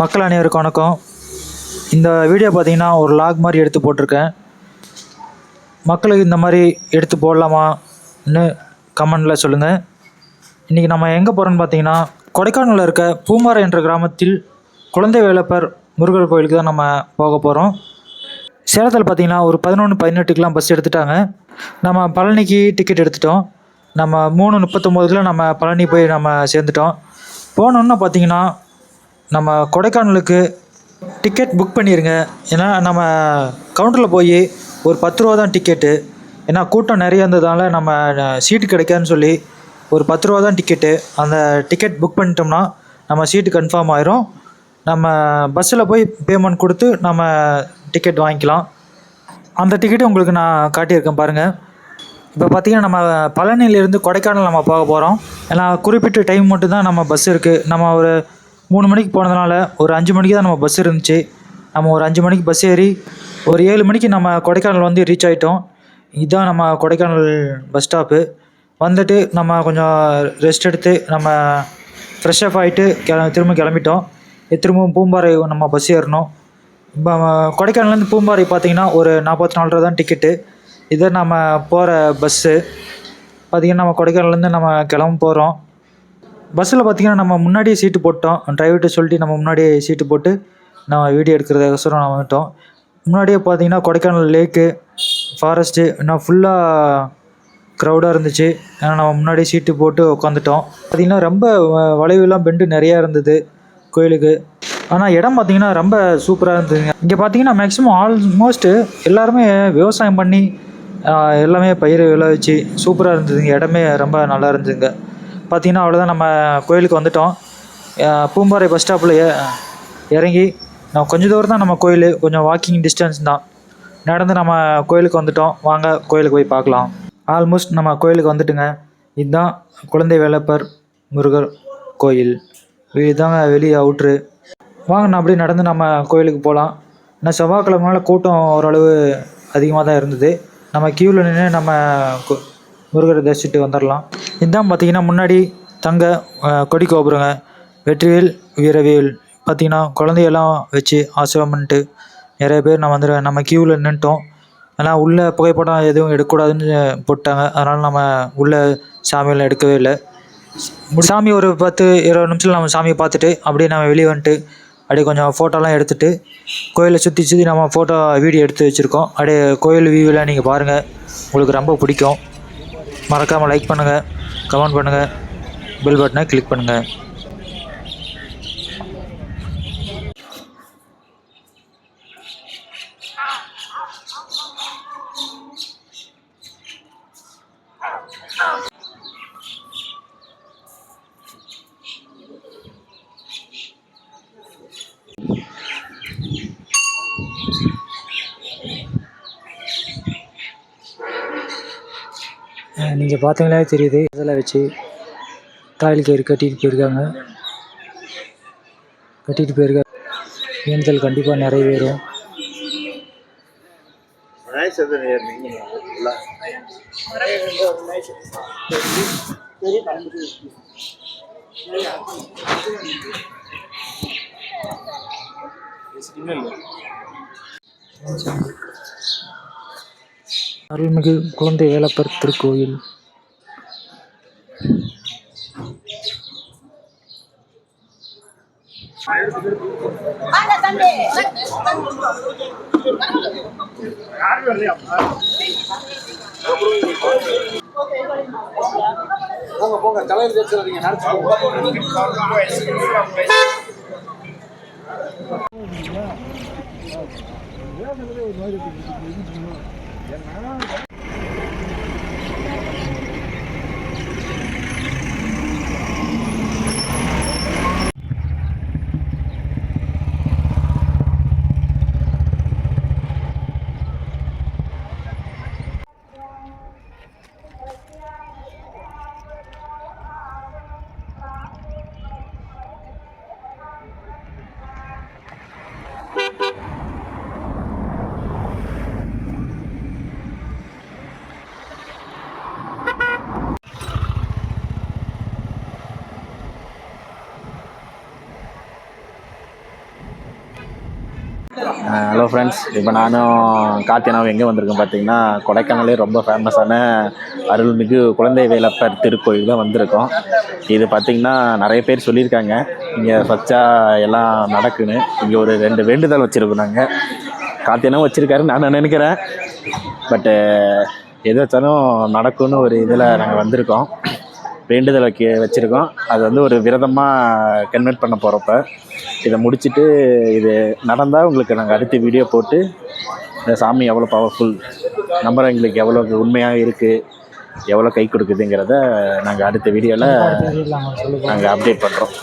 மக்கள் அனைவருக்கும் வணக்கம். இந்த வீடியோ பார்த்தீங்கன்னா ஒரு லாக் மாதிரி எடுத்து போட்டிருக்கேன். மக்களுக்கு இந்த மாதிரி எடுத்து போடலாமான்னு கமெண்டில் சொல்லுங்கள் இன்றைக்கி நம்ம எங்கே போகிறோன்னு பார்த்தீங்கன்னா கொடைக்கானலில் இருக்க பூமாரை என்ற கிராமத்தில் குழந்தை வேலப்பர் முருகர் கோயிலுக்கு தான் நம்ம போக போகிறோம் சேலத்தில் பார்த்தீங்கன்னா ஒரு பதினொன்று பதினெட்டுக்கெலாம் பஸ் எடுத்துட்டாங்க. நம்ம பழனிக்கு டிக்கெட் எடுத்துட்டோம். நம்ம மூணு முப்பத்தொம்போதுக்குலாம் நம்ம பழனி போய் நம்ம சேர்ந்துட்டோம். போனோன்னு பார்த்தீங்கன்னா நம்ம கொடைக்கானலுக்கு டிக்கெட் புக் பண்ணிடுங்க ஏன்னா நம்ம கவுண்டரில் போய் ஒரு பத்து ரூபா தான் டிக்கெட்டு ஏன்னா கூட்டம் நிறைய இருந்ததால் நம்ம சீட்டு கிடைக்காதுன்னு சொல்லி ஒரு பத்து ரூபா தான் டிக்கெட்டு அந்த டிக்கெட் புக் பண்ணிட்டோம்னா நம்ம சீட்டு கன்ஃபார்ம் ஆயிரும். நம்ம பஸ்ஸில் போய் பேமெண்ட் கொடுத்து நம்ம டிக்கெட் வாங்கிக்கலாம். அந்த டிக்கெட்டு உங்களுக்கு நான் காட்டியிருக்கேன் பாருங்கள் இப்போ பார்த்தீங்கன்னா நம்ம பழனியிலேருந்து கொடைக்கானல் நம்ம போக போகிறோம் ஏன்னா குறிப்பிட்ட டைம் மட்டும் தான் நம்ம பஸ் இருக்குது நம்ம ஒரு மூணு மணிக்கு போனதுனால ஒரு அஞ்சு மணிக்கு தான் நம்ம பஸ் இருந்துச்சு. நம்ம ஒரு அஞ்சு மணிக்கு பஸ் ஏறி ஒரு ஏழு மணிக்கு நம்ம கொடைக்கானல் வந்து ரீச் ஆகிட்டோம் இதுதான் நம்ம கொடைக்கானல் பஸ் ஸ்டாப்பு வந்துட்டு நம்ம கொஞ்சம் ரெஸ்ட் எடுத்து நம்ம ஃப்ரெஷ் அப் ஆகிட்டு கிள திரும்ப கிளம்பிட்டோம். திரும்பவும் பூம்பாறை நம்ம பஸ் ஏறணும். இப்போ கொடைக்கானல்லேருந்து பூம்பாறை பார்த்தீங்கன்னா ஒரு நாற்பத்தி நாலு ரூபா தான் டிக்கெட்டு இது நம்ம போகிற பஸ்ஸு பார்த்திங்கன்னா நம்ம கொடைக்கானல்லேருந்து நம்ம கிளம்ப போகிறோம் பஸ்ஸில் பார்த்திங்கன்னா நம்ம முன்னாடியே சீட்டு போட்டோம். டிரைவர்கிட்ட சொல்லிட்டு நம்ம முன்னாடியே சீட்டு போட்டு நம்ம வீடியோ எடுக்கிறதுக்கோசரம் நம்ம வந்துட்டோம். முன்னாடியே பார்த்தீங்கன்னா கொடைக்கானல் லேக்கு ஃபாரஸ்ட்டு இன்னும் ஃபுல்லாக க்ரௌடாக இருந்துச்சு. ஏன்னா நம்ம முன்னாடியே சீட்டு போட்டு உட்காந்துட்டோம். பார்த்திங்கன்னா ரொம்ப வ- வளைவுலாம் பெண்டு நிறையா இருந்தது கோயிலுக்கு. ஆனால் இடம் பார்த்தீங்கன்னா ரொம்ப சூப்பராக இருந்ததுங்க. இங்கே பார்த்தீங்கன்னா மேக்ஸிமம் ஆல்மோஸ்ட்டு எல்லாருமே விவசாயம் பண்ணி எல்லாமே பயிர் விளைவிச்சு சூப்பராக இருந்ததுங்க. இடமே ரொம்ப நல்லா இருந்ததுங்க. பார்த்தீங்கன்னா அவ்வளோதான் நம்ம கோயிலுக்கு வந்துட்டோம். பூம்பாறை பஸ் ஸ்டாப்பில் இறங்கி நம்ம கொஞ்சம் தூரம் தான் நம்ம கோயில் கொஞ்சம் வாக்கிங் டிஸ்டன்ஸ் தான். நடந்து நம்ம கோயிலுக்கு வந்துட்டோம். வாங்க கோயிலுக்கு போய் பார்க்கலாம். ஆல்மோஸ்ட் நம்ம கோயிலுக்கு வந்துட்டுங்க. இதுதான் குழந்தை வேலப்பர் முருகர் கோயில். இதுதாங்க வெளியே அவுட்ரு வாங்க நான் அப்படியே நடந்து நம்ம கோயிலுக்கு போகலாம் நான் செவ்வாய்க்கிழமைனால கூட்டம் ஓரளவு அதிகமாக தான் இருந்தது. நம்ம க்யூவில் நின்று நம்ம கு- முருகரை தரிசிட்டு வந்துடலாம் இதுதான் பார்த்தீங்கன்னா முன்னாடி தங்க கொடி கோபுரங்க. வெற்றிவேல் வீரவேல். பார்த்தீங்கன்னா குழந்தையெல்லாம் வச்சு ஆசீர்வாதம் பண்ணிட்டு நிறைய பேர் நான் வந்து நம்ம க்யூவில் நின்றுட்டோம் ஆனால் உள்ளே புகைப்படம் எதுவும் எடுக்கக்கூடாதுன்னு போட்டாங்க. அதனால் நம்ம உள்ளே சாமியெல்லாம் எடுக்கவே இல்லை. சாமி ஒரு பத்து இருபது நிமிஷத்தில் நம்ம சாமியை பார்த்துட்டு அப்படியே நம்ம வெளியே வந்துட்டு அப்படியே கொஞ்சம் ஃபோட்டோலாம் எடுத்துட்டு கோயிலை சுற்றி சுற்றி நம்ம ஃபோட்டோ வீடியோ எடுத்து வச்சுருக்கோம். அப்படியே கோயில் வியூவில் நீங்கள் பாருங்கள் உங்களுக்கு ரொம்ப பிடிக்கும். மறக்காமல் லைக் பண்ணுங்கள் கமெண்ட் பண்ணுங்கள் பெல் பட்டனை கிளிக் பண்ணுங்கள் நீங்கள் பார்த்தீங்களே தெரியுது. இதெல்லாம் வச்சு தாயல் கயிறு கட்டிட்டு போயிருக்காங்க. கட்டிட்டு போயிருக்காங்க. வேண்டுதல் கண்டிப்பாக நிறைவேறும். அருள்மிகு குழந்தை வேலப்பர் திருக்கோயில். போங்க போங்க. தலையில் வச்சுறீங்க நடத்து Yan na. ஹலோ ஃப்ரெண்ட்ஸ் இப்போ நானும் காத்தியனாவும் எங்கே வந்திருக்கோம் பார்த்தீங்கன்னா கொடைக்கானலே ரொம்ப ஃபேமஸான அருள்மிகு குழந்தை வேலப்பர் திருக்கோயில் தான் வந்திருக்கோம். இது பார்த்திங்கன்னா நிறைய பேர் சொல்லியிருக்காங்க. இங்கே வச்சா எல்லாம் நடக்குன்னு. இங்கே ஒரு ரெண்டு வேண்டுதல் வச்சுருக்கோம் நாங்கள் காத்தியனாவும் வச்சுருக்காரு நான் நினைக்கிறேன். பட்டு எது வச்சாலும் நடக்கும்னு ஒரு இதில் நாங்கள் வந்திருக்கோம். வேண்டுதல் வைக்க வச்சுருக்கோம். அது வந்து ஒரு விரதமாக கன்வெர்ட் பண்ண போகிறப்ப இதை முடிச்சுட்டு இது நடந்தால் உங்களுக்கு நாங்கள் அடுத்த வீடியோ போட்டு இந்த சாமி எவ்வளோ பவர்ஃபுல் நம்பர் எங்களுக்கு எவ்வளோ உண்மையாக இருக்குது எவ்வளோ கை கொடுக்குதுங்கிறத நாங்கள் அடுத்த வீடியோவில் நாங்கள் அப்டேட் பண்ணுறோம்